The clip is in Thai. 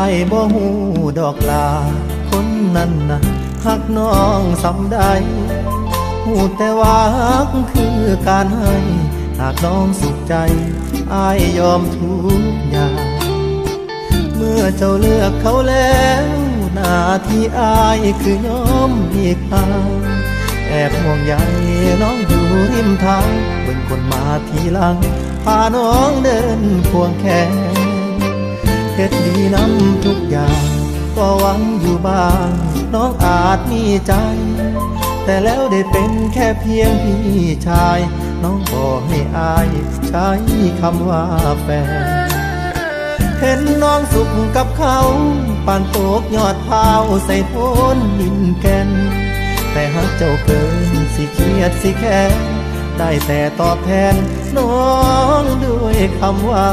ายบ่หูดอกลา คนนั้นนะหักน้องสำใดหูแต่ว่าฮักคือการให้ หากน้องสุขใจอายยอมทุกอย่าง เมื่อเจ้าเลือกเขาแล้ว หน้าที่อายคือยอมอีกทางแอบห่วงใยน้องอยู่ริมทางเป็นคนมาทีหลังพาน้องเดินควงแขน น้ำทุกอย่างก็หวังอยู่บ้าง น้องอาจมีใจ แต่แล้วได้เป็นแค่เพียงพี่ชาย น้องบอกให้อาย ใช้คำว่าแฟนเห็นน้องสุขกับเขาปานโตกยอดพาใส่โทนดินแกนแต่หากเจ้าเกินสิเครียดสิแค้นได้แต่ตอบแทนน้องด้วยคำว่า